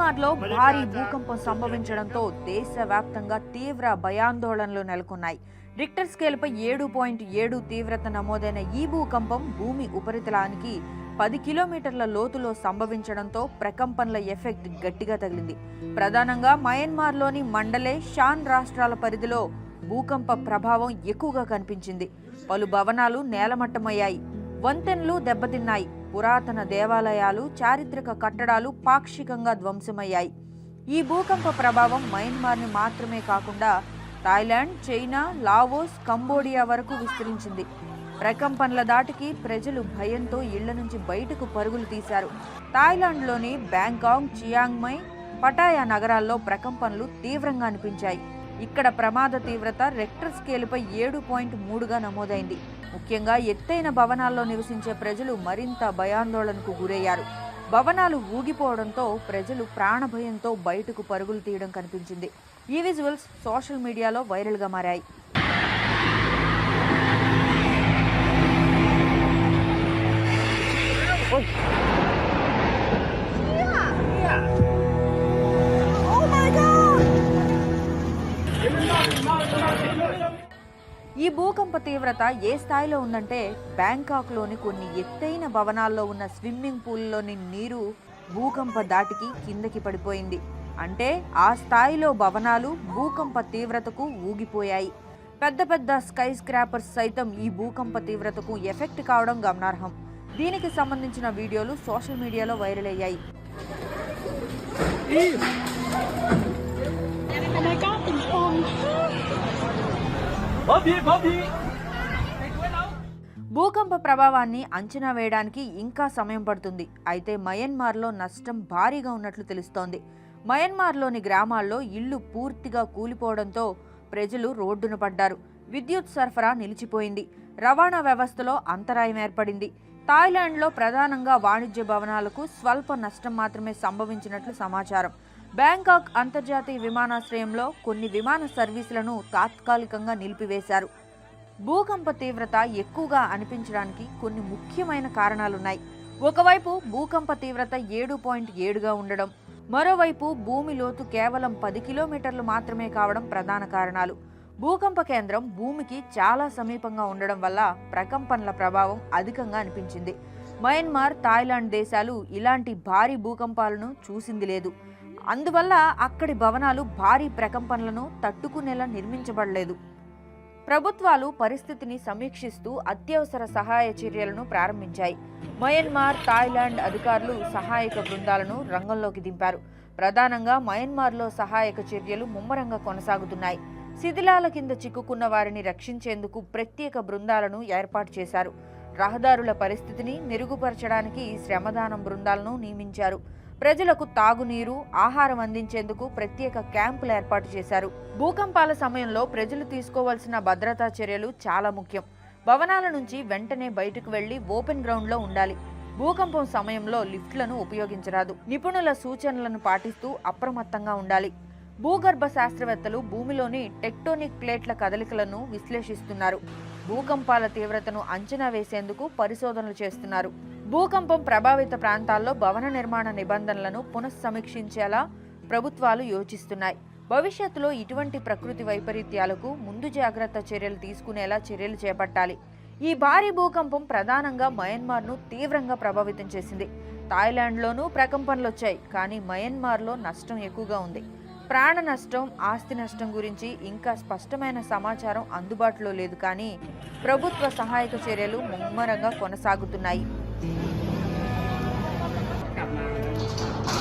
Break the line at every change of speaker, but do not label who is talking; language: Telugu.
మయన్మార్లో భారీ భూకంపం సంభవించడంతో దేశవ్యాప్తంగా తీవ్ర భయాందోళనలు నెలకొన్నాయి. రిక్టర్ స్కేల్పై ఏడు పాయింట్ ఏడు తీవ్రత నమోదైన ఈ భూకంపం భూమి ఉపరితలానికి పది కిలోమీటర్ల లోతులో సంభవించడంతో ప్రకంపనల ఎఫెక్ట్ గట్టిగా తగిలింది. ప్రధానంగా మయన్మార్లోని మండలే షాన్ రాష్ట్రాల పరిధిలో భూకంప ప్రభావం ఎక్కువగా కనిపించింది. పలు భవనాలు నేలమట్టమయ్యాయి. వంతెనలు దెబ్బతిన్నాయి. పురాతన దేవాలయాలు చారిత్రక కట్టడాలు పాక్షికంగా ధ్వంసమయ్యాయి. ఈ భూకంప ప్రభావం మయన్మార్ని మాత్రమే కాకుండా థాయిలాండ్ చైనా లావోస్ కంబోడియా వరకు విస్తరించింది. ప్రకంపనల దాటికి ప్రజలు భయంతో ఇళ్ళ నుంచి బయటకు పరుగులు తీశారు. థాయిలాండ్లోని బ్యాంకాంగ్ చియాంగ్మై పటాయా నగరాల్లో ప్రకంపనలు తీవ్రంగా అనిపించాయి. ఇక్కడ ప్రమాద తీవ్రత రెక్టర్ స్కేలుపై ఏడు పాయింట్ మూడుగా నమోదైంది. ముఖ్యంగా ఎత్తైన భవనాల్లో నివసించే ప్రజలు మరింత భయాందోళనకు గురయ్యారు. భవనాలు ఊగిపోవడంతో ప్రజలు ప్రాణభయంతో బయటకు పరుగులు తీయడం కనిపించింది. ఈ విజువల్స్ సోషల్ మీడియాలో వైరల్గా మారాయి. ఈ భూకంప తీవ్రత ఏ స్థాయిలో ఉందంటే బ్యాంకాక్లోని కొన్ని ఎత్తైన భవనాల్లో ఉన్న స్విమ్మింగ్ పూల్లోని నీరు భూకంప దాటికి కిందకి పడిపోయింది. అంటే ఆ స్థాయిలో భవనాలు భూకంప తీవ్రతకు ఊగిపోయాయి. పెద్ద పెద్ద స్కై స్క్రాపర్స్ సైతం ఈ భూకంప తీవ్రతకు ఎఫెక్ట్ కావడం గమనార్హం. దీనికి సంబంధించిన వీడియోలు సోషల్ మీడియాలో వైరల్ అయ్యాయి.
Oh my god,
భూకంప ప్రభావాన్ని అంచనా వేయడానికి ఇంకా సమయం పడుతుంది. అయితే మయన్మార్లో నష్టం భారీగా ఉన్నట్లు తెలుస్తోంది. మయన్మార్లోని గ్రామాల్లో ఇళ్ళు పూర్తిగా కూలిపోవడంతో ప్రజలు రోడ్డున పడ్డారు. విద్యుత్ సరఫరా నిలిచిపోయింది. రవాణా వ్యవస్థలో అంతరాయం ఏర్పడింది. థాయిలాండ్లో ప్రధానంగా వాణిజ్య భవనాలకు స్వల్ప నష్టం మాత్రమే సంభవించినట్లు సమాచారం. బ్యాంకాక్ అంతర్జాతీయ విమానాశ్రయంలో కొన్ని విమాన సర్వీసులను తాత్కాలికంగా నిలిపివేశారు. భూకంప తీవ్రత ఎక్కువగా అనిపించడానికి కొన్ని ముఖ్యమైన కారణాలున్నాయి. ఒకవైపు భూకంప తీవ్రత ఏడు పాయింట్ ఏడుగా ఉండడం మరోవైపు భూమి లోతు కేవలం పది కిలోమీటర్లు మాత్రమే కావడం ప్రధాన కారణాలు. భూకంప కేంద్రం భూమికి చాలా సమీపంగా ఉండడం వల్ల ప్రకంపనల ప్రభావం అధికంగా అనిపించింది. మయన్మార్ థాయిలాండ్ దేశాలు ఇలాంటి భారీ భూకంపాలను చూసింది లేదు. అందువల్ల అక్కడి భవనాలు భారీ ప్రకంపనలను తట్టుకునేలా నిర్మించబడలేదు. ప్రభుత్వాలు పరిస్థితిని సమీక్షిస్తూ అత్యవసర సహాయ చర్యలను ప్రారంభించాయి. మయన్మార్ థాయిలాండ్ అధికారులు సహాయక బృందాలను రంగంలోకి దింపారు. ప్రధానంగా మయన్మార్లో సహాయక చర్యలు ముమ్మరంగా కొనసాగుతున్నాయి. శిథిలాల కింద చిక్కుకున్న వారిని రక్షించేందుకు ప్రత్యేక బృందాలను ఏర్పాటు చేశారు. రహదారుల పరిస్థితిని మెరుగుపరచడానికి శ్రమదానం బృందాలను నియమించారు. ప్రజలకు తాగునీరు ఆహారం అందించేందుకు ప్రత్యేక క్యాంపులు ఏర్పాటు చేశారు. భూకంపాల సమయంలో ప్రజలు తీసుకోవాల్సిన భద్రతా చర్యలు చాలా ముఖ్యం. భవనాల నుంచి వెంటనే బయటకు వెళ్ళి ఓపెన్ గ్రౌండ్లో ఉండాలి. భూకంపం సమయంలో లిఫ్ట్లను ఉపయోగించరాదు. నిపుణుల సూచనలను పాటిస్తూ అప్రమత్తంగా ఉండాలి. భూగర్భ శాస్త్రవేత్తలు భూమిలోని టెక్టోనిక్ ప్లేట్ల కదలికలను విశ్లేషిస్తున్నారు. భూకంపాల తీవ్రతను అంచనా వేసేందుకు పరిశోధనలు చేస్తున్నారు. భూకంపం ప్రభావిత ప్రాంతాల్లో భవన నిర్మాణ నిబంధనలను పునఃసమీక్షించేలా ప్రభుత్వాలు యోచిస్తున్నాయి. భవిష్యత్తులో ఇటువంటి ప్రకృతి వైపరీత్యాలకు ముందు జాగ్రత్త చర్యలు తీసుకునేలా చర్యలు చేపట్టాలి. ఈ భారీ భూకంపం ప్రధానంగా మయన్మార్ను తీవ్రంగా ప్రభావితం చేసింది. థాయిలాండ్లోనూ ప్రకంపనలు వచ్చాయి కానీ మయన్మార్లో నష్టం ఎక్కువగా ఉంది. ప్రాణ నష్టం ఆస్తి నష్టం గురించి ఇంకా స్పష్టమైన సమాచారం అందుబాటులో లేదు కానీ ప్రభుత్వ సహాయక చర్యలు ముమ్మరంగా కొనసాగుతున్నాయి. กลับมา